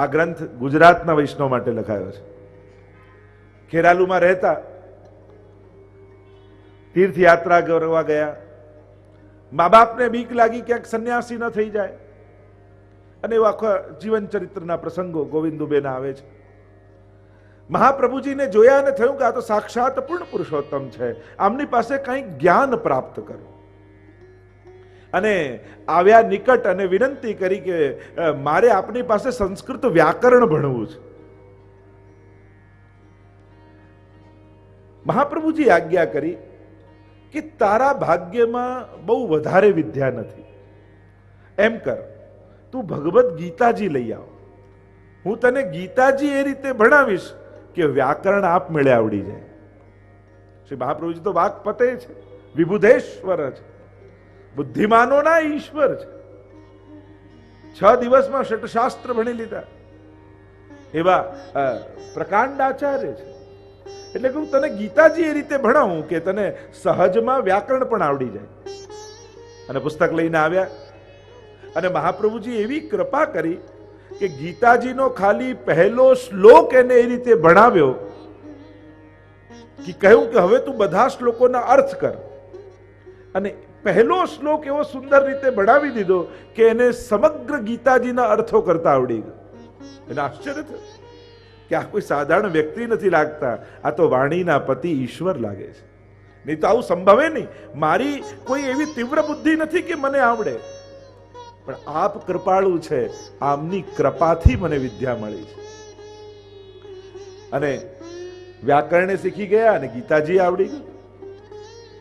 આ ગ્રંથ ગુજરાતના વૈષ્ણવ માટે લખાયો છે. ખેરાલુમાં રહેતા તીર્થયાત્રા કરવા ગયા. મા બાપને બીક લાગી ક્યાંક સંન્યાસી ન થઈ જાય. અને એવા આખા જીવન ચરિત્રના પ્રસંગો ગોવિંદુબેન આવે છે. મહાપ્રભુજીને જોયા અને થયું કે આ તો સાક્ષાત પૂર્ણ પુરુષોત્તમ છે. આમની પાસે કંઈક જ્ઞાન પ્રાપ્ત કરો. અને આવ્યા નિકટ અને વિનંતી કરી કે મારે આપની પાસે સંસ્કૃત વ્યાકરણ ભણવું છે. મહાપ્રભુજી આજ્ઞા કરી કે તારા ભાગ્યમાં બહુ વધારે વિદ્યા નથી. એમ કર, તું ભગવદ્ ગીતાજી લઈ આવ. હું તને ગીતાજી એ રીતે ભણાવીશ કે વ્યાકરણ આપ મેળે આવડી જાય. શ્રી મહાપ્રભુજી તો વાક પતે છે વિભુધેશ્વર છે. બુદ્ધિમાનોના ઈશ્વર છે. છ દિવસમાં શટશાસ્ત્ર ભણી લીધા. એવા પ્રકાંડ આચાર્ય છે. એટલે કે હું તને ગીતાજી એ રીતે ભણાવું કે તને સહજમાં વ્યાકરણ પણ આવડી જાય. અને પુસ્તક લઈને આવ્યા. અને મહાપ્રભુજી એવી કૃપા કરી કે ગીતાજીનો ખાલી પહેલો શ્લોક એને એ રીતે ભણાવ્યો કે કહ્યું કે હવે તું બધા શ્લોકોના અર્થ કર. અને પહેલો શ્લોક એવો સુંદર રીતે ભણાવી દીધો કે એને સમગ્ર ગીતાજીના અર્થો કરતા આવડી ગયો. એને આશ્ચર્ય થયું કે આ કોઈ સાધારણ વ્યક્તિ નથી લાગતા. આ તો વાણીના પતિ ઈશ્વર લાગે છે. નહીં તો આવું સંભવે નહીં. મારી કોઈ એવી તીવ્ર બુદ્ધિ નથી કે મને આવડે. પણ આપ કૃપાળુ છે. આમની કૃપાથી મને વિદ્યા મળી છે. અને વ્યાકરણે શીખી ગયા અને ગીતાજી આવડી ગઈ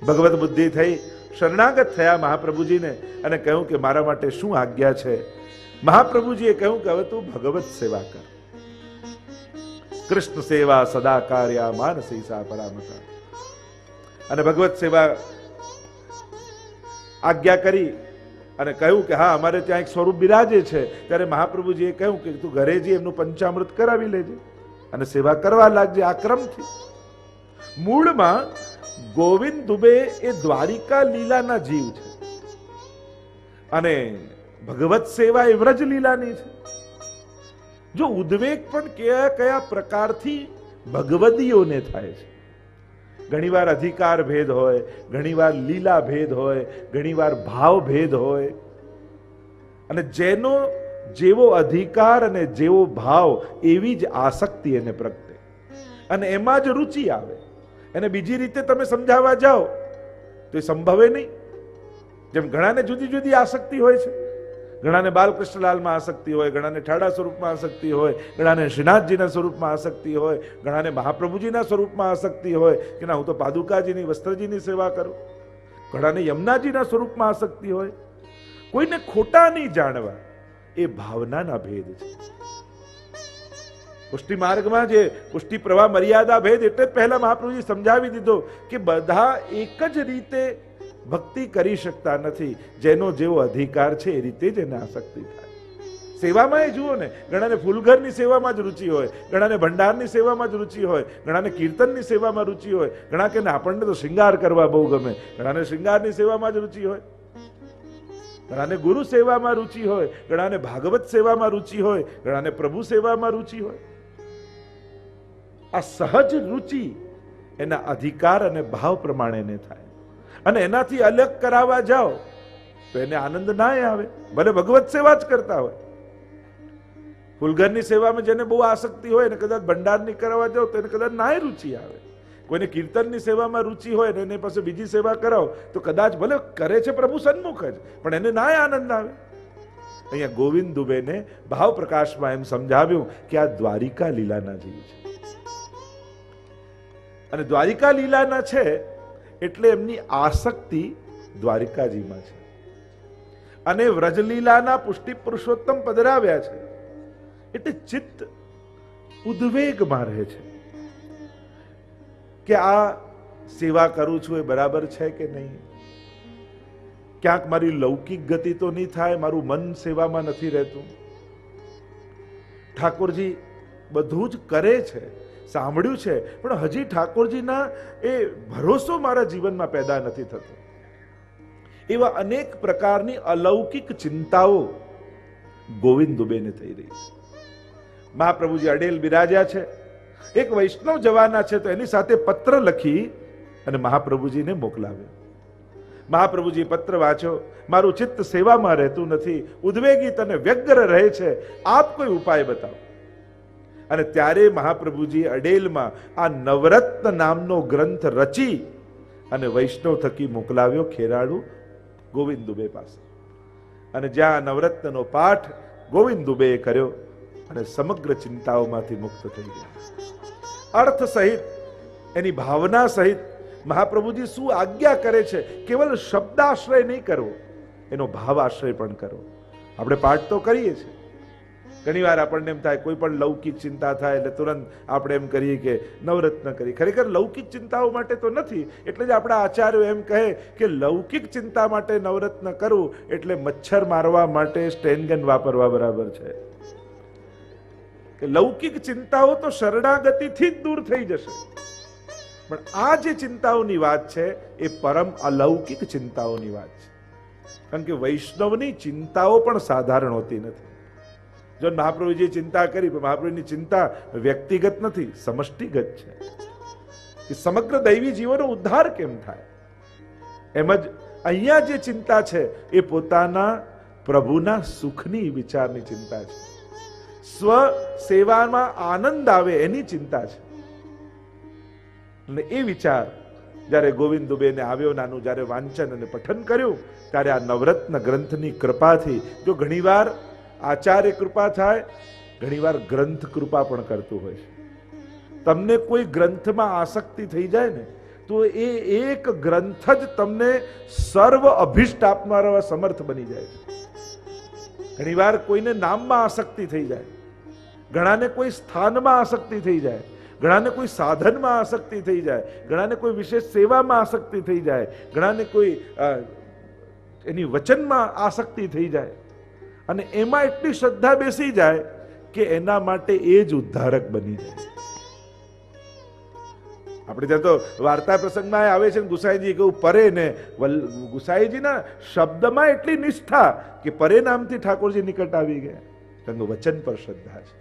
ભગવત બુદ્ધિ થઈ. શરણાગત થયા મહાપ્રભુજીને અને કહ્યું કે મારા માટે શું આજ્ઞા છે? મહાપ્રભુજીએ કહ્યું કે હવે તું ભગવત સેવા કર. કૃષ્ણ સેવા સદા કાર્યા માનસી પરામતા. અને ભગવત સેવા આજ્ઞા કરી અને કહ્યું કે હા, અમારે ત્યાં એક સ્વરૂપ બિરાજે છે. ત્યારે મહાપ્રભુજીએ કહ્યું કે તું ઘરે જઈ એમનું પંચામૃત કરાવી લેજે અને સેવા કરવા લાગજે આ ક્રમથી મૂળમાં ગોવિંદ દુબે એ દ્વારિકા લીલાના જીવ છે. અને ભગવત સેવા એ વ્રજ લીલાની છે. જો ઉદ્વેગ પણ કયા કયા પ્રકારથી ભગવદીઓને થાય છે. ઘણીવાર અધિકાર ભેદ હોય, ઘણીવાર લીલા ભેદ હોય, ઘણીવાર ભાવ ભેદ હોય. અને જેનો, જેવો અધિકાર અને જેવો ભાવ એવી જ આસક્તિ એને પ્રગટે. અને એમાં જ રુચિ આવે. એને બીજી રીતે તમે સમજાવવા જાઓ, તો એ સંભવે નહીં. જેમ ઘણાને જુદી જુદી આસક્તિ હોય છે. ઘણાને બાલકૃષ્ણલાલમાં આસક્તિ હોય, ઘણાને ઠાડા સ્વરૂપમાં આસક્તિ હોય, ઘણાને શ્રીનાથજીના સ્વરૂપમાં આસક્તિ હોય, ઘણાને મહાપ્રભુજીના સ્વરૂપમાં આસક્તિ હોય કે ના, હું તો પાદુકાજીની, વસ્ત્રજીની સેવા કરું. ઘણાને યમુનાજીના સ્વરૂપમાં આસક્તિ હોય. કોઈને ખોટા નહીં જાણવા. એ ભાવનાના ભેદ છે. પુષ્ટિ માર્ગમાં જે પુષ્ટિ પ્રવાહ મર્યાદા ભેદ એટલે જ પહેલા મહાપ્રભુજી સમજાવી દીધો કે બધા એક જ રીતે ભક્તિ કરી શકતા નથી. જેનો જેવો અધિકાર છે એ રીતે જ એને આસક્તિ થાય. સેવામાં એ જુઓ ને, ઘણાને ફૂલઘરની સેવામાં જ રુચિ હોય, ઘણાને ભંડારની સેવામાં જ રુચિ હોય, ઘણાને કીર્તનની સેવામાં રુચિ હોય, ઘણા કે આપણને તો શૃંગાર કરવા બહુ ગમે, ઘણાને શૃંગારની સેવામાં જ રુચિ હોય, ઘણાને ગુરુ સેવામાં રુચિ હોય, ઘણાને ભાગવત સેવામાં રુચિ હોય, ઘણાને પ્રભુ સેવામાં રુચિ હોય. આ સહજ રુચિ એના અધિકાર અને ભાવ પ્રમાણેને થાય. અને એનાથી અલગ કરાવવા જાઓ, તો એને આનંદ ના આવે. ભલે ભગવત સેવા જ કરતા હોય. ફૂલઘરની સેવામાં જેને બહુ આસક્તિ હોય ને કદાચ ભંડારની કરાવવા જાઓ, તો એને કદાચ નાય રુચિ આવે. કોઈને કીર્તનની સેવામાં રુચિ હોય ને એની પાસે બીજી સેવા કરાવો, તો કદાચ ભલે કરે છે પ્રભુ સન્મુખ જ, પણ એને નાય આનંદ આવે. અહીંયા ગોવિંદ દુબેને ભાવ પ્રકાશમાં એમ સમજાવ્યું કે આ દ્વારિકા લીલાના જીવ છે. અને દ્વારિકા લીલાના છે એટલે એમની આસક્તિ દ્વારિકાજીમાં છે. અને વ્રજલીલાના પુષ્ટિ પુરુષોત્તમ પધરાવ્યા છે. એટલે ચિત્ત ઉદ્વેગમાં રહે છે. કે આ સેવા કરું છું એ બરાબર છે કે નહીં? ક્યાંક મારી લૌકિક ગતિ તો નહીં થાય, મારું મન સેવામાં નથી રહેતું. ઠાકોરજી બધું જ કરે છે. સાંભળ્યું છે, પણ હજી ઠાકોરજીના એ ભરોસો મારા જીવનમાં પેદા નથી થતો. એવા અનેક પ્રકારની અલૌકિક ચિંતાઓ ગોવિંદ દુબેને થઈ રહી છે. મહાપ્રભુજી અડેલ બિરાજ્યા છે. એક વૈષ્ણવ જવાના છે, તો એની સાથે પત્ર લખી અને મહાપ્રભુજીને મોકલાવ્યો. મહાપ્રભુજી પત્ર વાંચો મારું ચિત્ત સેવામાં રહેતું નથી ઉદ્વેગી તને વ્યગ્ર રહે છે, આપ કોઈ ઉપાય બતાવો. અને ત્યારે મહાપ્રભુજી અડેલમાં આ નવરત્ન નામનો ગ્રંથ રચી અને વૈષ્ણવ થકી મોકલાવ્યો ખેરાળુ ગોવિંદ દુબે પાસે. અને જ્યાં નવરત્નનો પાઠ ગોવિંદ દુબેએ કર્યો અને સમગ્ર ચિંતાઓમાંથી મુક્ત થઈ ગયા. અર્થ સહિત, એની ભાવના સહિત મહાપ્રભુજી શું આજ્ઞા કરે છે? કેવલ શબ્દાશ્રય નહીં કરવો, એનો ભાવ આશ્રય પણ કરવો. આપણે પાઠ તો કરીએ છીએ. ઘણી વાર આપણને એમ થાય, કોઈ પણ લૌકિક ચિંતા થાય એટલે તુરંત આપણે એમ કરીએ કે નવરત્ન કરી ખરેખર લૌકિક ચિંતાઓ માટે તો નથી, એટલે જ આપણા આચાર્યો એમ કહે કે લૌકિક ચિંતા માટે નવરત્ન કરવું એટલે મચ્છર મારવા માટે સ્ટેનગન વાપરવા બરાબર છે. કે લૌકિક ચિંતાઓ તો શરણાગતિથી જ દૂર થઈ જશે. પણ આ જે ચિંતાઓની વાત છે, એ પરમ અલૌકિક ચિંતાઓની વાત છે. કારણ કે વૈષ્ણવની ચિંતાઓ પણ સાધારણ હોતી નથી. જો મહાપ્રભુજીએ ચિંતા કરી, પણ મહાપ્રભુની ચિંતા વ્યક્તિગત નથી, સમષ્ટિગત છે. કે સમગ્ર દૈવી જીવોનો ઉદ્ધાર કેમ થાય? એમ જ અહીંયા જે ચિંતા છે, એ પોતાના પ્રભુના સુખની વિચારની ચિંતા છે. સ્વ સેવામાં આનંદ આવે એની ચિંતા છે. અને એ વિચાર જ્યારે ગોવિંદ દુબેને આવ્યો, નાનું જ્યારે વાંચન અને પઠન કર્યું, ત્યારે આ નવરત્ન ગ્રંથની કૃપાથી જો ઘણીવાર આચાર્ય કૃપા થાય, ઘણીવાર ગ્રંથ કૃપા પણ કરતું હોય છે. તમને કોઈ ગ્રંથમાં આસક્તિ થઈ જાય ને, તો એ એક ગ્રંથ જ તમને સર્વ અભિષ્ટ આપનારો સમર્થ બની જાય છે. ઘણીવાર કોઈને નામમાં આસક્તિ થઈ જાય, ઘણાને કોઈ સ્થાનમાં આસક્તિ થઈ જાય, ઘણાને કોઈ સાધનમાં આસક્તિ થઈ જાય, ઘણાને કોઈ વિશેષ સેવામાં આસક્તિ થઈ જાય, ઘણાને કોઈ એની વચનમાં આસક્તિ થઈ જાય. અને એમાં એટલી શ્રદ્ધા બેસી જાય કે એના માટે એ જ ઉદ્ધારક બની જાય. આપણે ત્યાં તો વાર્તા પ્રસંગમાં આવે છે ને ગુસાઈજી કેવું પરે ને ગુસાઈજીના શબ્દમાં એટલી નિષ્ઠા કે પરે નામથી ઠાકોરજી નિકટ આવી ગયા. તેમનું વચન પર શ્રદ્ધા છે.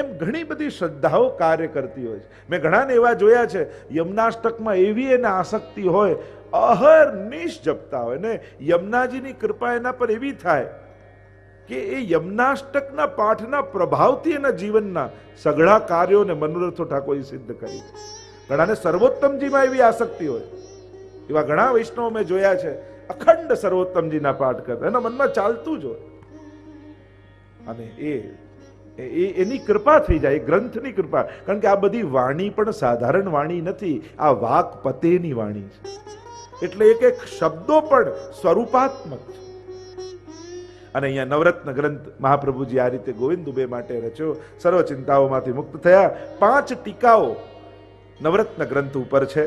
એમ ઘણી બધી શ્રદ્ધાઓ કાર્ય કરતી હોય છે. મેં ઘણાને એવા જોયા છે, યમનાષ્ટકમાં એવી એને આસક્તિ હોય, અહર નિશ જપતા હોય ને યમનાજીની કૃપા એના પર એવી થાય કે એ યમનાષ્ટકના પાઠના પ્રભાવથી એના જીવનના સઘળા કાર્યોને મનોરથો ઠાકોરે સિદ્ધ કરી ઘણાને સર્વોત્તમજીમાં એવી આસક્તિ હોય. એવા ઘણા વૈષ્ણવો મેં જોયા છે, અખંડ સર્વોત્તમજીના પાઠ કરતા. એના મનમાં ચાલતું જ હોય. અને એ એની કૃપા થઈ જાય ગ્રંથની કૃપા. કારણ કે આ બધી વાણી પણ સાધારણ વાણી નથી, આ વાક પતેની વાણી છે. એટલે એક એક શબ્દો પણ સ્વરૂપાત્મક છે. અને અહીંયા નવરત્ન ગ્રંથ મહાપ્રભુજી આ રીતે ગોવિંદ દુબે માટે રચ્યો. સર્વ ચિંતાઓમાંથી મુક્ત થયા. પાંચ ટીકાઓ નવરત્ન ગ્રંથ ઉપર છે,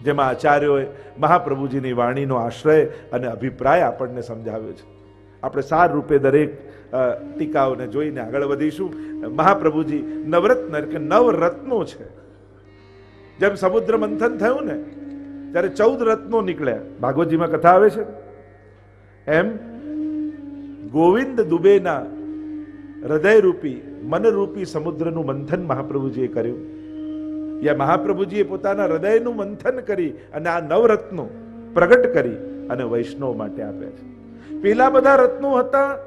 જેમાં આચાર્યોએ મહાપ્રભુજીની વાણીનો આશ્રય અને અભિપ્રાય આપણને સમજાવ્યો છે. આપણે સાર રૂપે દરેક ટીકાઓને જોઈને આગળ વધીશું. મહાપ્રભુજી નવરત્ન કે નવરત્નો છે. જેમ સમુદ્ર મંથન થયું ને, ત્યારે ચૌદ રત્નો નીકળ્યા. ભાગવતજીમાં કથા આવે છે. એમ ગોવિંદ દુબેના હૃદયરૂપી, મનરૂપી સમુદ્રનું મંથન મહાપ્રભુજીએ કર્યું. યા મહાપ્રભુજીએ પોતાના હૃદયનું મંથન કરી અને આ નવરત્નો પ્રગટ કરી અને વૈષ્ણવ માટે આપ્યા છે. પેલા બધા રત્નો હતા,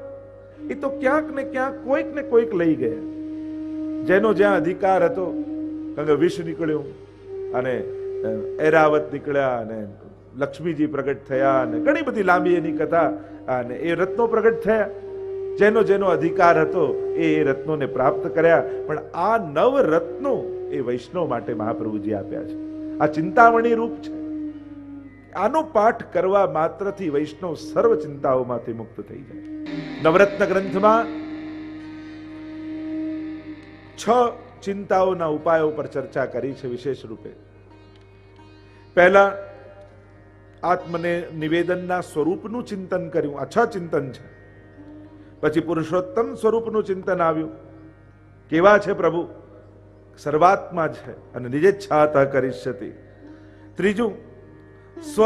એ તો ક્યાંક ને ક્યાંક કોઈક ને કોઈક લઈ ગયા. જેનો જ્યાં અધિકાર હતો, કારણ કે વિષ નીકળ્યું અને એરાવત નીકળ્યા અને લક્ષ્મીજી પ્રગટ થયા અને ઘણી બધી લાંબી એની કથા અને એ રત્નો પ્રગટ થયા. જેનો જેનો અધિકાર હતો એ રત્નોને પ્રાપ્ત કર્યા. પણ આ નવ રત્નો એ વૈષ્ણવ માટે મહાપ્રભુજી આપ્યા છે. આ ચિંતામણી રૂપ છે. આનો પાઠ કરવા માત્રથી વૈષ્ણવ સર્વ ચિંતાઓમાંથી મુક્ત થઈ જાય. નવરત્ન ગ્રંથમાં છ ચિંતાઓના ઉપાયો પર ચર્ચા કરી છે વિશેષ રૂપે. પહેલા આત્મને નિવેદનના સ્વરૂપનું ચિંતન કર્યું. આ છ ચિંતન છે. પછી પુરુષોત્તમ સ્વરૂપનું ચિંતન આવ્યું. કેવા છે પ્રભુ? સર્વાત્મા છે અને નિજેચ્છાત કરીષ્યતિ ત્રીજું, સ્વ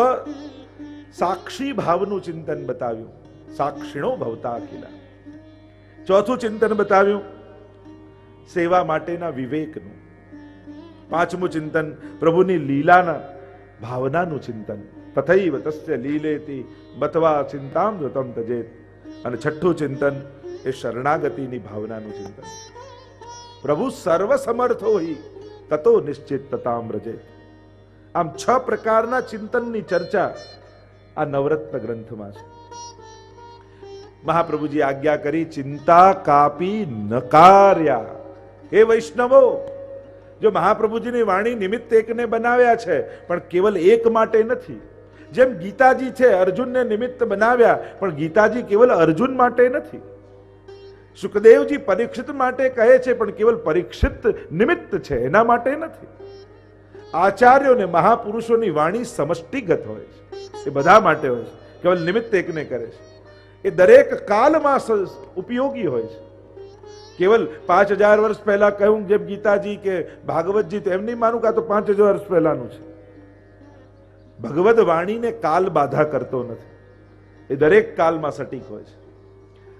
સાક્ષી ભાવનું ચિંતન બતાવ્યું. સાક્ષીણો ભવતા અખિલા. ચોથું ચિંતન બતાવ્યું, સેવા માટેના વિવેકનું. પાંચમું ચિંતન પ્રભુની લીલાના ભાવનાનું ચિંતન. તથૈવ તસ્ય લીલેતી બતવા ચિંતામ જોતમ તજેત અને છઠ્ઠું ચિંતન એ શરણાગતિની ભાવનાનું ચિંતન પ્રભુ સર્વ સમર્થ હોય તતો નિશ્ચિત તતામ રજે આમ છ પ્રકારના ચિંતનની ચર્ચા આ નવરત્ન ગ્રંથમાં છે મહાપ્રભુજી આજ્ઞા કરી ચિંતા કાપી નકાર્યા હે વૈષ્ણવો જો મહાપ્રભુજીની વાણી નિમિત્ત એકને બનાવ્યા છે પણ કેવલ એક માટે નથી જેમ ગીતાજી છે, અર્જુનને નિમિત્ત બનાવ્યા, પણ ગીતાજી કેવલ અર્જુન માટે નથી. સુખદેવજી પરીક્ષિત માટે કહે છે, પણ કેવલ પરીક્ષિત નિમિત્ત છે, એના માટે નથી. આચાર્યો ને મહાપુરુષોની વાણી સમષ્ટિગત હોય છે. એ બધા માટે હોય છે. કેવલ નિમિત્ત એકને કરે છે. એ દરેક કાલમાં ઉપયોગી હોય છે. કેવલ પાંચ હજાર વર્ષ પહેલા કહ્યું, જેમ ગીતાજી કે ભાગવતજી, તો એમ નહીં માનું કાં તો પાંચ હજાર વર્ષ પહેલાનું છે. ભગવદ વાણીને કાલ બાધા કરતો નથી. એ દરેક કાલમાં સટીક હોય છે.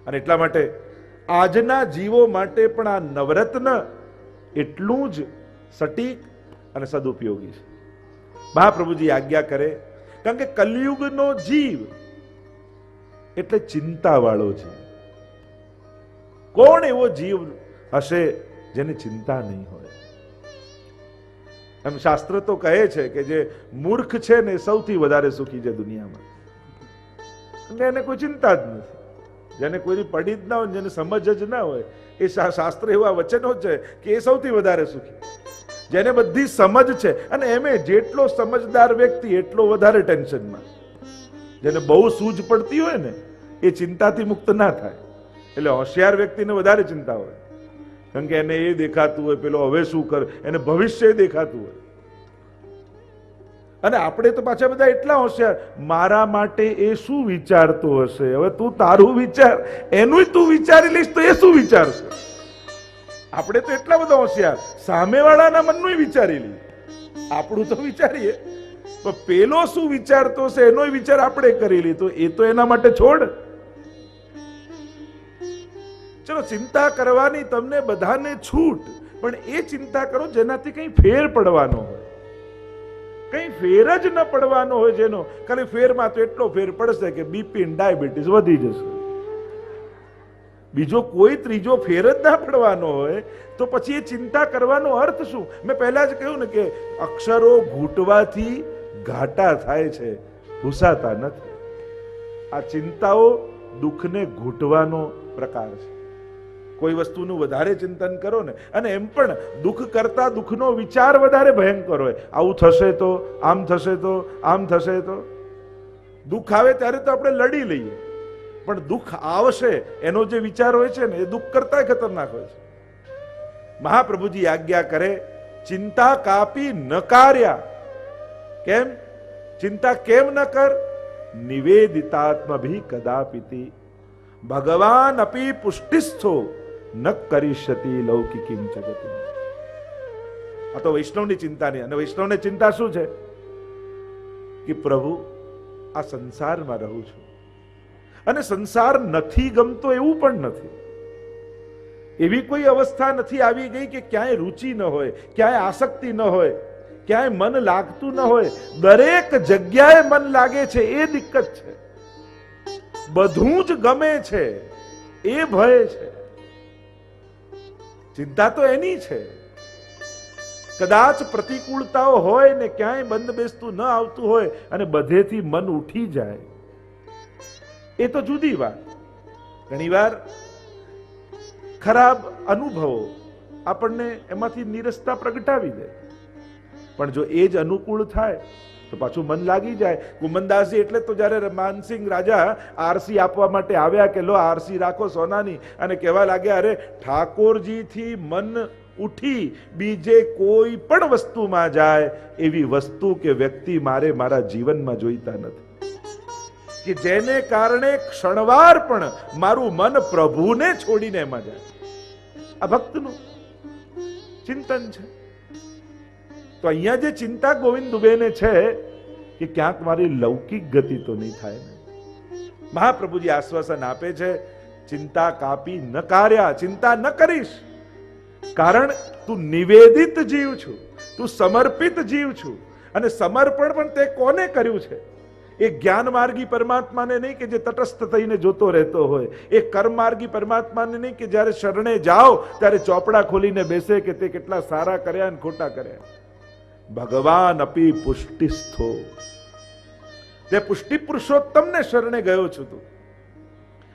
અને એટલા માટે આજના જીવો માટે પણ આ નવરત્ન એટલું જ સટીક અને સદુપયોગી છે. મહાપ્રભુજી આજ્ઞા કરે, કારણ કે કલયુગનો જીવ એટલે ચિંતાવાળો જીવ. કોણ એવો જીવ હશે જેને ચિંતા નહીં હોય? એમ શાસ્ત્ર તો કહે છે કે જે મૂર્ખ છે ને સૌથી વધારે સુખી છે દુનિયામાં. એટલે એને કોઈ ચિંતા જ નથી. જેને કોઈની પડી જ ના હોય, જેને સમજ જ ના હોય, એ શાસ્ત્ર એવા વચનો છે કે એ સૌથી વધારે સુખી. જેને બધી સમજ છે, અને એમે જેટલો સમજદાર વ્યક્તિ, એટલો વધારે ટેન્શનમાં. જેને બહુ સૂઝ પડતી હોય ને, એ ચિંતાથી મુક્ત ના થાય. એટલે હોશિયાર વ્યક્તિને વધારે ચિંતા હોય. કારણ કે એને એ દેખાતું હોય, પેલો હવે શું કર, એને ભવિષ્ય દેખાતું હોય. અને આપણે તો પાછા બધા એટલા હોશિયાર, મારા માટે એ શું વિચારતો હશે? હવે તું તારું વિચાર, એનું તું વિચારી લઈશ તો એ શું વિચારશે? આપણે તો એટલા બધા હોશિયાર, સામેવાળાના મનનું વિચારી લઈએ. આપણું તો વિચારીએ. પણ પેલો શું વિચારતો હશે, એનો વિચાર આપણે કરી લીધો એ તો એના માટે છોડ. ચલો, ચિંતા કરવાની તમને બધાને છૂટ, પણ એ ચિંતા કરો જેનાથી કંઈ ફેર પડવાનો હોય. કંઈ ફેર જ ન પડવાનો હોય જેનો. ખાલી ફેરમાં તો એટલો ફેર પડશે કે બીપી ડાયાબિટીસ વધી જશે. બીજો કોઈ ત્રીજો ફેર જ ના પડવાનો હોય, તો પછી એ ચિંતા કરવાનો અર્થ શું? મેં પહેલા જ કહ્યું ને કે અક્ષરો ઘૂંટવાથી ઘાટા થાય છે ભૂસાતા નથી. આ ચિંતાઓ દુઃખને ઘૂંટવાનો પ્રકાર છે. કોઈ વસ્તુનું વધારે ચિંતન કરો ને, અને એમ પણ દુઃખ કરતા દુઃખનો વિચાર વધારે ભયંકર હોય. આવું થશે તો, આમ થશે તો, આમ થશે તો. દુઃખ આવે ત્યારે તો આપણે લડી લઈએ. પણ દુઃખ આવશે, એનો જે વિચાર હોય છે ને, એ દુઃખ કરતા ખતરનાક હોય છે. મહાપ્રભુજી આજ્ઞા કરે, ચિંતા કાપી નકાર્યા કેમ? ચિંતા કેમ ન કર? નિવેદિતાત્મભી કદાપિતિ. ભગવાન અપી પુષ્ટિસ્થો. ન કરીષ્યતિ લૌકિકીમ જગતિ આ તો વૈષ્ણવની ચિંતા નહીં. અને વૈષ્ણવને ચિંતા શું છે? કે પ્રભુ, આ સંસારમાં રહું છું. અને સંસાર નથી ગમતો એવું પણ નથી. એવી કોઈ અવસ્થા નથી આવી ગઈ કે ક્યાંય રુચિ ન હોય, ક્યાંય આસક્તિ ન હોય, ક્યાંય મન લાગતું ન હોય. દરેક જગ્યાએ મન લાગે છે, એ દિક્કત છે. બધું જ ગમે છે, એ ભય છે. ચિંતા તો એની છે. કદાચ પ્રતિકૂળતાઓ હોય ને ક્યાંય બંધ બેસતું ન આવતું હોય અને બધેથી મન ઉઠી જાય. એ તો જુદી વાત. ઘણીવાર ખરાબ અનુભવો આપણને એમાંથી નિરસતા પ્રગટાવી દે. પણ જો એ જ અનુકૂળ થાય તો પાછું મન લાગી જાય. ગુમનદાસજી એટલે તો જ્યારે માનસિંહ રાજા આરસી આપવા માટે આવ્યા કે લો આરસી રાખો સોનાની અને કહેવા લાગ્યા, અરે, ઠાકોરજીથી મન ઉઠી બીજે કોઈ પણ વસ્તુમાં જાય, એવી વસ્તુ કે વ્યક્તિ મારે મારા જીવનમાં જોઈતા નથી. કે જેને કારણે ક્ષણવાર પણ મારું મન પ્રભુને છોડીને એમાં જાય. આ ભક્તનું ચિંતન છે. તો અહીંયા જે ચિંતા ગોવિંદ દુબેને છે કે ક્યાંક મારી લૌકિક ગતિ તો નહીં થાય. ને મહાપ્રભુજી આશ્વાસન આપે છે, ચિંતા કાપી ન કાર્યા, ચિંતા ન કરીશ. કારણ તું નિવેદિત જીવ છું, તું સમર્પિત જીવ છું અને સમર્પણ પણ તે કોને કર્યું છે? એ જ્ઞાન માર્ગી પરમાત્માને નહીં કે જે તટસ્થ થઈને જોતો રહેતો હોય. એ કર્મ માર્ગી પરમાત્માને નહીં કે જ્યારે શરણે જાઓ ત્યારે ચોપડા ખોલીને બેસે કે તે કેટલા સારા કર્યા અને ખોટા કર્યા. ભગવાન અપી પુષ્ટિસ્થો. તે પુષ્ટિ પુરુષોત્તમને શરણે ગયો છું તું.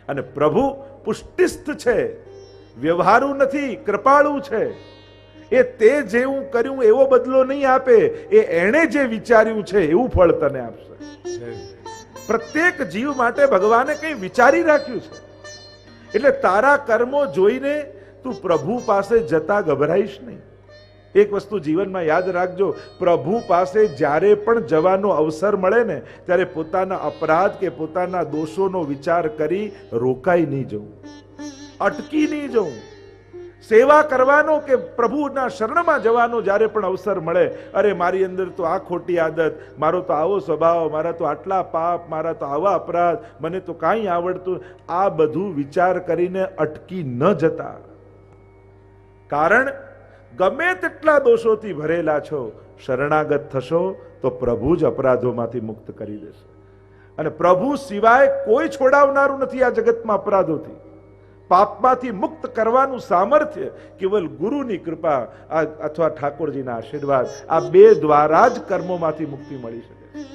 અને પ્રભુ પુષ્ટિસ્થ છે, વ્યવહારુ નથી, કૃપાળુ છે. એ તે જેવું કર્યું એવો બદલો નહીં આપે, એ એણે જે વિચાર્યું છે એવું ફળ તને આપશે. પ્રત્યેક જીવ માટે ભગવાને કંઈ વિચારી રાખ્યું છે. એટલે તારા કર્મો જોઈને તું પ્રભુ પાસે જતા ગભરાઈશ નહીં. એક વસ્તુ જીવનમાં યાદ રાખજો, પ્રભુ પાસે જ્યારે પણ જવાનો અવસર મળે ને, ત્યારે પોતાના અપરાધ કે પોતાના દોષોનો વિચાર કરી રોકાઈ નહીં જવું. અટકી નહીં જવું. સેવા કરવાનો કે પ્રભુના શરણમાં જવાનો જ્યારે પણ અવસર મળે, અરે મારી અંદર તો આ ખોટી આદત, મારો તો આવો સ્વભાવ, મારા તો આટલા પાપ, મારા તો આવા અપરાધ, મને તો કાંઈ આવડતું, આ બધું વિચાર કરીને અટકી ન જતા. કારણ ગમે તેટલા દોષોથી ભરેલા છો, શરણાગત થશો તો પ્રભુ જ અપરાધોમાંથી મુક્ત કરી દેશે. અને પ્રભુ સિવાય કોઈ છોડાવનારું નથી આ જગતમાં અપરાધોથી. પાપમાંથી મુક્ત કરવાનું સામર્થ્ય કેવલ ગુરુની કૃપા અથવા ઠાકોરજીના આશીર્વાદ, આ બે દ્વારા જ કર્મોમાંથી મુક્તિ મળી શકે.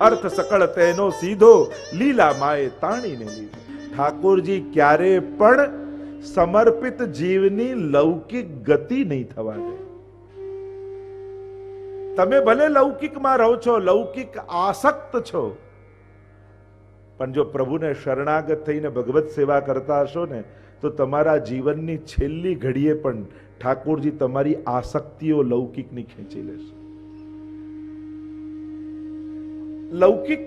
અર્થ સકળ તેનો સીધો, લીલા માએ તાણીને લીધો. ઠાકોરજી ક્યારે પણ સમર્પિત જીવની લૌકિક ગતિ નહીં થવા દે. તમે ભલે લૌકિકમાં રહો છો, લૌકિક આસક્ત છો, પણ જો પ્રભુને શરણાગત થઈને ભગવત સેવા કરતા હશો ને, તો તમારા જીવનની છેલ્લી ઘડીએ પણ ઠાકોરજી તમારી આસક્તિઓ લૌકિકની ખેંચી લેશે. લૌકિક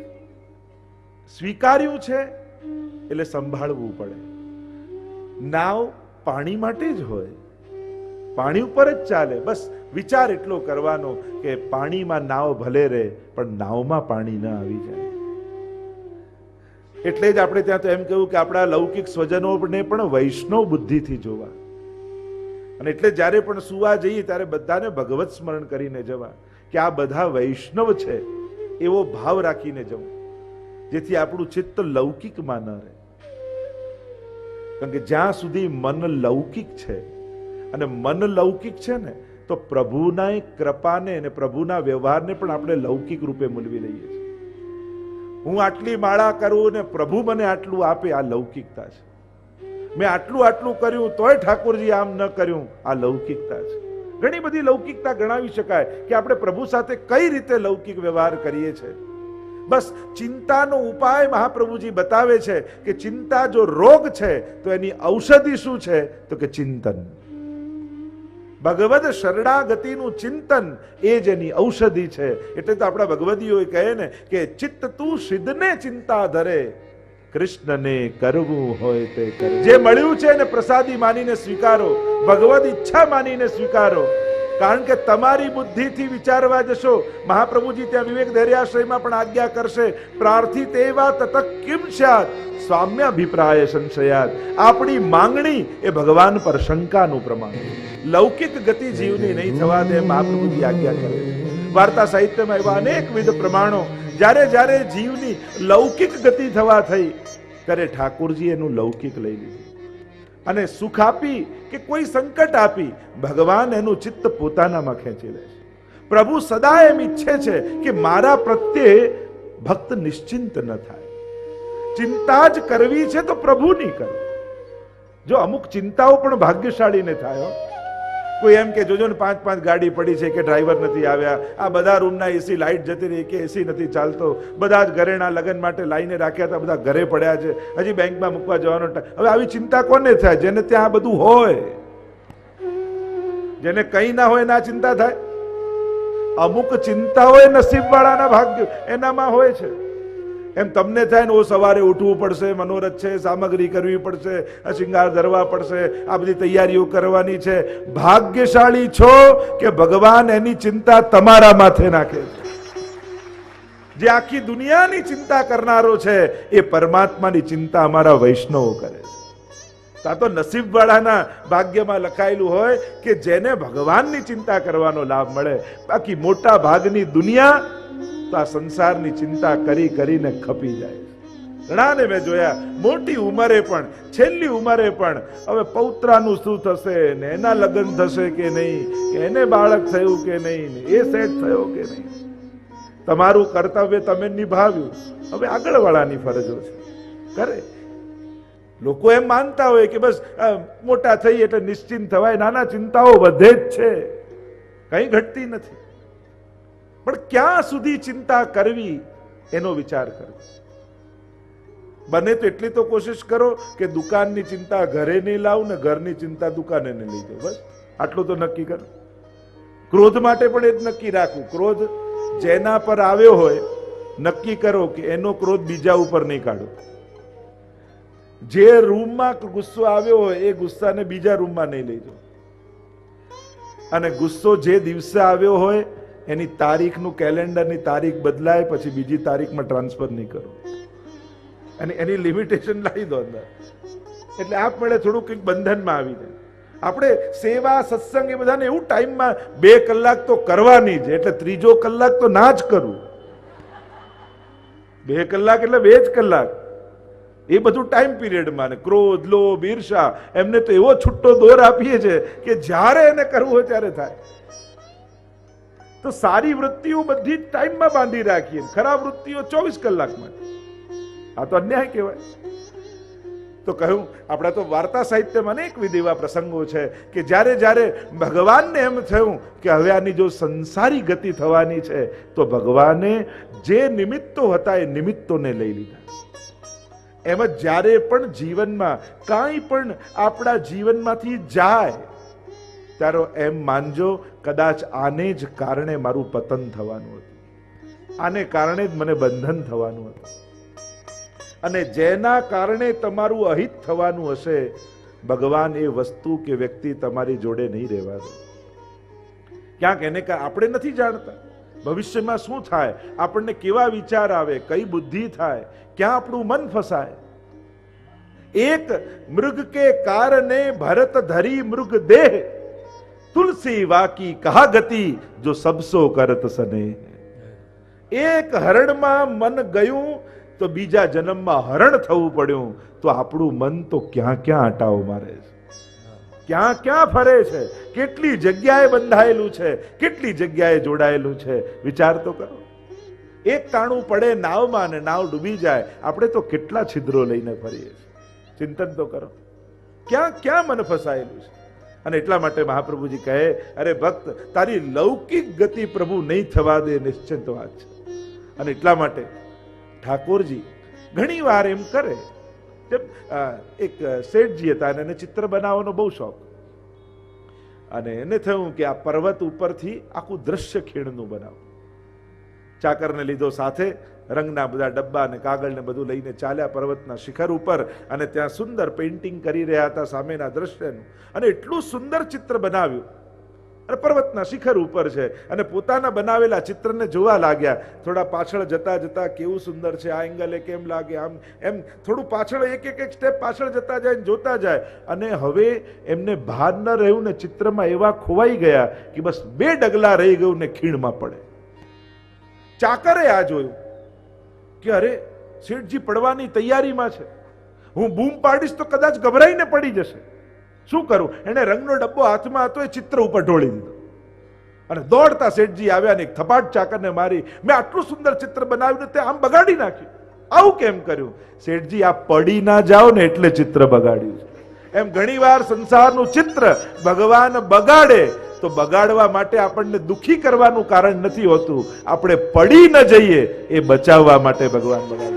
સ્વીકાર્યું છે, એટલે સંભાળવું પડે. નાવ પાણી માટે જ હોય. પાણી ઉપર જ ચાલે. બસ વિચાર એટલો કરવાનો કે પાણીમાં નાવ ભલે રહે, પણ નાવમાં પાણી ન આવી જાય. એટલે જ આપણે ત્યાં તો એમ કહ્યું કે આપણા લૌકિક સ્વજનોને પણ વૈષ્ણવ બુદ્ધિથી જોવા. અને એટલે જ્યારે પણ સુવા જઈએ, ત્યારે બધાને ભગવત સ્મરણ કરીને જવા કે આ બધા વૈષ્ણવ છે, એવો ભાવ રાખીને જવું, જેથી આપણું ચિત્ત લૌકિકમાં ન રહે. કારણ કે જ્યાં સુધી મન લૌકિક છે અને મન લૌકિક છે ને, તો પ્રભુના કૃપાને અને પ્રભુના વ્યવહારને પણ આપણે લૌકિક રૂપે મૂલવી લઈએ છીએ. હું આટલી માળા કરું ને પ્રભુ મને આટલું આપે, આ લૌકિકતા છે. મેં આટલું આટલું કર્યું તોય ઠાકોરજી આમ ન કર્યું, આ લૌકિકતા છે. ઘણી બધી લૌકિકતા ગણાવી શકાય કે આપણે પ્રભુ સાથે કઈ રીતે લૌકિક વ્યવહાર કરીએ છીએ. બસ ચિંતાનો ઉપાય મહાપ્રભુજી બતાવે છે કે ચિંતા જો રોગ છે, તો એની ઔષધિ શું છે? તો કે ચિંતન. ભગવદ શરણાગતિનું ચિંતન એ જ એની ઔષધિ છે. એટલે તો આપણા ભગવદીઓ કહે ને કે ચિત્ત તું સિદ્ધને ચિંતા ધરે, કૃષ્ણને કરવું હોય તે જે મળ્યું છે એને પ્રસાદી માનીને સ્વીકારો, ભગવદ ઈચ્છા માનીને સ્વીકારો. કારણ કે તમારી બુદ્ધિથી વિચારવા જશો, મહાપ્રભુજી ત્યાં વિવેક ધૈર્યાશ્રયમાં પણ આજ્ઞા કરશે, પ્રાર્થિત એવા તત કિમ સ્યાત સ્વામ્યાભિપ્રાય સંશયાત આપણી માંગણી એ ભગવાન પર શંકાનું પ્રમાણ. લૌકિક ગતિ જીવની નહીં થવા દે મહાપ્રભુજી આજ્ઞા કરે વાર્તા સાહિત્યમાં એવા અનેકવિધ પ્રમાણો. જ્યારે જ્યારે જીવની લૌકિક ગતિ થવા થઈ, ત્યારે ઠાકોરજી એનું લૌકિક લઈ લીધું. અને સુખ આપી કે કોઈ સંકટ આપી, ભગવાન એનું ચિત્ત પોતાનામાં ખેંચી લે છે. પ્રભુ સદા એમ ઈચ્છે છે કે મારા પ્રત્યે ભક્ત નિશ્ચિંત ન થાય. ચિંતા જ કરવી છે તો પ્રભુની કરો. જો અમુક ચિંતાઓ પણ ભાગ્યશાળીને થાય. કોઈ એમ કે જોજો ને પાંચ પાંચ ગાડી પડી છે કે ડ્રાઈવર નથી આવ્યા. આ બધા રૂમના એસી લાઈટ જતી રહી કે એસી નથી ચાલતો. બધા જ ઘરેણા લગ્ન માટે લાઈને રાખ્યા હતા, બધા ઘરે પડ્યા છે. હજી બેંકમાં મૂકવા જવાનો હવે આવી ચિંતા કોને થાય? જેને ત્યાં બધું હોય. જેને કંઈ ના હોય ના ચિંતા થાય. અમુક ચિંતા હોય નસીબ વાળાના ભાગ્ય એનામાં હોય છે. એમ તમને થાય ને ઓ સવારે ઉઠવું પડશે, મનોરથ છે, સામગ્રી કરવી પડશે શિંગાર ધરવા પડશે, આ બધી તૈયારીઓ કરવાની છે. ભાગ્યશાળી છો કે ભગવાન એની ચિંતા તમારા માથે નાખે જે આખી દુનિયાની ચિંતા કરનારો છે, એ પરમાત્માની ચિંતા અમારા વૈષ્ણવો કરે છે. આ તો નસીબવાળાના ભાગ્યમાં લખાયેલું હોય કે જેને ભગવાનની ચિંતા કરવાનો લાભ મળે, બાકી મોટા ભાગની દુનિયા તો આ સંસારની ચિંતા કરી કરીને ખપી જાય. ઘણાને મેં જોયા, મોટી ઉંમરે પણ, છેલ્લી ઉંમરે પણ, હવે પૌત્રાનું શું થશે ને એના લગ્ન થશે કે નહીં, કે એને બાળક થયું કે નહીં એ સેટ થયો કે નહીં. તમારું કર્તવ્ય તમે નિભાવ્યું. હવે આગળવાળાની ફરજો છે. કરે. લોકો એમ માનતા હોય કે બસ મોટા થઈ એટલે નિશ્ચિંત થવાય, નાના ચિંતાઓ વધે જ છે. કઈ ઘટતી નથી. પણ ક્યાં સુધી ચિંતા કરવી એનો વિચાર કરવો બને તો એટલી તો કોશિશ કરો કે દુકાનની ચિંતા ઘરે નહીં લાવ ને ઘરની ચિંતા દુકાને નહીં લઈ જાઓ. બસ, આટલું તો નક્કી કરો. ક્રોધ માટે પણ એ જ નક્કી રાખવું. ક્રોધ જેના પર આવ્યો હોય, નક્કી કરો કે એનો ક્રોધ બીજા ઉપર નહીં કાઢો. જે રૂમમાં ગુસ્સો આવ્યો હોય, એ ગુસ્સાને બીજા રૂમમાં નહીં લઈ જાઓ. અને ગુસ્સો જે દિવસે આવ્યો હોય એની તારીખનું કેલેન્ડરની તારીખ બદલાય પછી બીજી તારીખમાં ટ્રાન્સફર નહીં કરો. અને એની લિમિટેશન લાવી દો અંદર. એટલે આપમેળે થોડું કંઈક બંધનમાં આવી જાય. આપણે સેવા, સત્સંગ એ બધાને એવું ટાઈમમાં બે કલાક તો કરવાની જ, એટલે ત્રીજો કલાક તો ના જ કરવું બે કલાક એટલે બે જ કલાક. એ બધું ટાઈમ પીરિયડમાં ને ક્રોધ, લોભ, ઈર્ષા, એમને તો એવો છૂટો દોર આપીએ છે કે જ્યારે એને કરવું હોય ત્યારે થાય. તો સારી વૃત્તિઓ બધી ટાઈમમાં બાંધી રાખીએ. ખરાબ વૃત્તિઓ ચોવીસ કલાકમાં. આ તો અન્યાય કહેવાય. તો કહ્યું, આપણા તો વાર્તા સાહિત્યમાં અનેકવિધ એવા પ્રસંગો છે કે જ્યારે જ્યારે ભગવાનને એમ થયું કે હવે આની જો સંસારી ગતિ થવાની છે, તો ભગવાને જે નિમિત્તો હતા એ નિમિત્તોને લઈ લીધા. એમ જ જ્યારે પણ જીવનમાં કાંઈ પણ આપણા જીવનમાંથી જાય ત્યારે એમ માનજો, કદાચ આને જ કારણે મારું પતન થવાનું હતું. આને કારણે જ મને બંધન થવાનું હતું. અને જેના કારણે તમારું અહિત થવાનું હશે, ભગવાન એ વસ્તુ કે વ્યક્તિ તમારી જોડે નહીં રહેવા દે. ક્યાંક એને આપણે નથી જાણતા. ભવિષ્યમાં શું થાય? આપણને કેવા વિચાર આવે? કઈ બુદ્ધિ થાય? ક્યાં આપણું મન ફસાય? એક મૃગ કે કારણે ભરત ધરી મૃગ દેહ તુલસી વાકી કહા ગતિ જો સબસો કરત સને. એક હરણમાં મન ગયું તો બીજા જન્મમાં હરણ થવું પડ્યું. તો આપણું મન તો ક્યાં ક્યાં અટાવો મારે છે? ક્યાં ક્યાં ફરે છે? કેટલી જગ્યાએ બંધાયેલું છે? કેટલી જગ્યાએ જોડાયેલું છે? વિચાર તો કરો. એક તાણું પડે નાવમાં ને નાવ ડૂબી જાય. આપણે તો કેટલા છિદ્રો લઈને ફરીએ છીએ. ચિંતન તો કરો. ક્યાં ક્યાં મન ફસાયેલું છે? અને એટલા માટે મહાપ્રભુજી કહે, અરે ભક્ત, તારી લૌકિક ગતિ પ્રભુ નહીં થવા દે, નિશ્ચિંત વાત છે. અને એટલા માટે ઠાકોરજી ઘણી વાર એમ કરે જેમ એક શેઠજી હતા અને એને ચિત્ર બનાવવાનો બહુ શોખ. અને એને થયું કે આ પર્વત ઉપરથી આખું દ્રશ્ય ખીણનું બનાવ. ચાકરને લીધો સાથે રંગના બધા ડબ્બા ને કાગળ ને બધું લઈને ચાલ્યા પર્વતના શિખર ઉપર અને ત્યાં સુંદર પેઇન્ટિંગ કરી રહ્યા હતા સામેના દ્રશ્યનું. અને એટલું સુંદર ચિત્ર બનાવ્યું. અને પર્વતના શિખર ઉપર છે. અને પોતાના બનાવેલા ચિત્રને જોવા લાગ્યા. થોડા પાછળ જતા જતા કેવું સુંદર છે. આ એંગલે કેમ લાગે? આમ, એમ થોડું પાછળ એક એક એક સ્ટેપ પાછળ જતા જાય ને જોતા જાય. અને હવે એમને ભાન ન રહ્યું ને ચિત્રમાં એવા ખોવાઈ ગયા કે બસ બે ડગલા રહી ગયું ને ખીણમાં પડે. ચાકરે આ જોયું. કે અરે, શેઠજી પડવાની તૈયારીમાં છે. હું બૂમ પાડીશ તો કદાચ ગભરાઈને પડી જશે. શું કરું? એને રંગનો ડબ્બો હાથમાં હતો, એ ચિત્ર ઉપર ઢોળી દીધો. અને દોડતા શેઠજી આવ્યા ને એક થપાટ ચાકરને મારી, મેં આટલું સુંદર ચિત્ર બનાવ્યું તે આમ બગાડી નાખ્યું. આવું કેમ કર્યું? શેઠજી, આ પડી ના જાઓ ને એટલે ચિત્ર બગાડ્યું એમ ઘણીવાર સંસારનું ચિત્ર ભગવાન બગાડે તો બગાડવા માટે આપણને દુખી કરવાનું કારણ નથી હોતું. આપણે પડી ન જઈએ એ બચાવવા માટે ભગવાન બગાડતા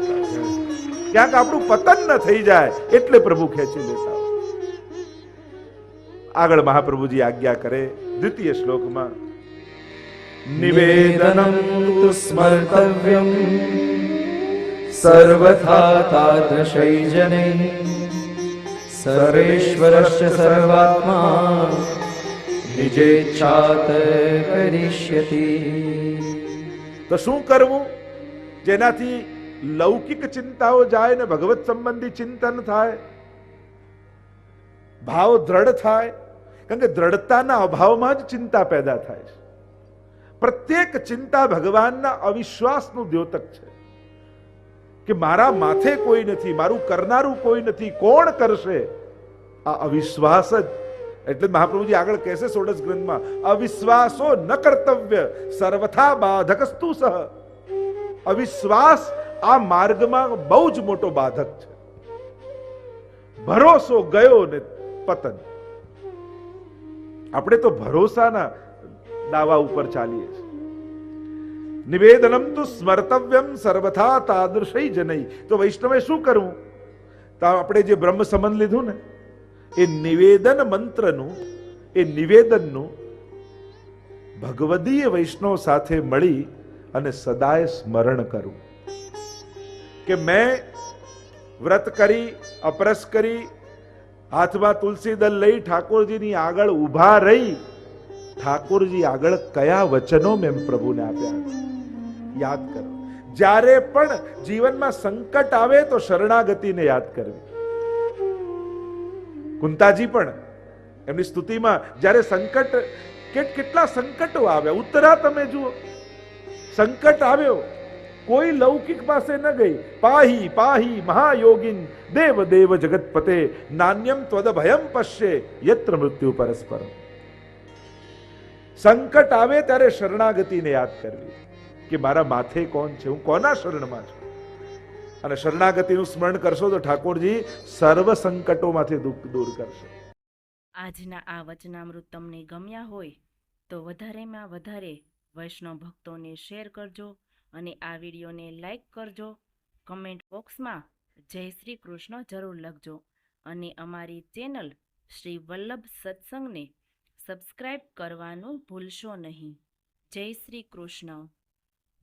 ક્યાંક આપણું પતન ન થઈ જાય એટલે પ્રભુ ખેંચી લેતા આગળ મહાપ્રભુજી આજ્ઞા કરે દ્વિતીય શ્લોકમાં, નિવેદનમ સ્મર્તવ્યમ સર્વથા તાદૃશૈજને સર્વેશ્વરસ્ય સર્વાત્મા તો શું કરવું? જેનાથી લૌકિક ચિંતાઓ જાય ને ભગવત સંબંધી ચિંતન થાય, ભાવ દ્રઢ થાય, કારણ કે દ્રઢતાના અભાવમાં જ ચિંતા પેદા થાય છે. પ્રત્યેક ચિંતા ભગવાનના અવિશ્વાસનું દ્યોતક છે કે મારા માથે કોઈ નથી, મારું કરનારું કોઈ નથી, કોણ કરશે? આ અવિશ્વાસ જ એટલે મહાપ્રભુજી આગળ કહેશે સોડસ ગ્રંથમાં, અવિશ્વાસો ન કર્તવ્ય, સર્વથા બાધકસ્તુ સહ. અવિશ્વાસ આ માર્ગમાં બહુ જ મોટો બાધક છે. ભરોસો ગયો ને પતન. આપણે તો ભરોસાના દાવા ઉપર ચાલીએ છીએ. નિવેદનમ તો સ્મર્તવ્યમ સર્વથા તાદૃશય જનઈ તો વૈષ્ણવે શું કરવું? તો આપણે જે બ્રહ્મ સંબંધ લીધું ને એ નિવેદન મંત્રનું એ નિવેદનનું ભગવદીય વૈષ્ણવ સાથે મળી અને સદાય સ્મરણ કરું કે મેં વ્રત કરી અપરસ કરી હાથમાં તુલસી દલ લઈ ઠાકોરજીની આગળ ઊભા રહી ઠાકોરજી આગળ કયા વચનો મેં પ્રભુને આપ્યા યાદ કરો જ્યારે પણ જીવનમાં સંકટ આવે તો શરણાગતિને યાદ કરવી કુંતાજી પણ એમની સ્તુતિમાં જ્યારે સંકટ કે- કેટલા સંકટો આવ્યા, ઉત્તરા તમે જુઓ, સંકટ આવ્યો, કોઈ લૌકિક પાસે ન ગઈ. પાહી પાહી, મહાયોગિન, દેવ દેવ જગતપતે, નાન્યમ ત્વદ ભયમ પશ્યે, યત્ર મૃત્યુ પરસ્પર સંકટ આવે ત્યારે શરણાગતિને યાદ કરવી કે મારા માથે કોણ છે? હું કોના શરણમાં છું? અને શરણાગતિનું સ્મરણ કરશો તો ઠાકોરજી સર્વ સંકટોમાંથી દુઃખ દૂર કરશે. આજના આ વચનામૃત તમને ગમ્યા હોય તો વધારેમાં વધારે વૈષ્ણવ ભક્તોને શેર કરજો અને આ વિડીયોને લાઈક કરજો. કમેન્ટ બોક્સમાં જય શ્રી કૃષ્ણ જરૂર લખજો અને અમારી ચેનલ શ્રી વલ્લભ સત્સંગને સબસ્ક્રાઈબ કરવાનું ભૂલશો નહીં. જય શ્રી કૃષ્ણ.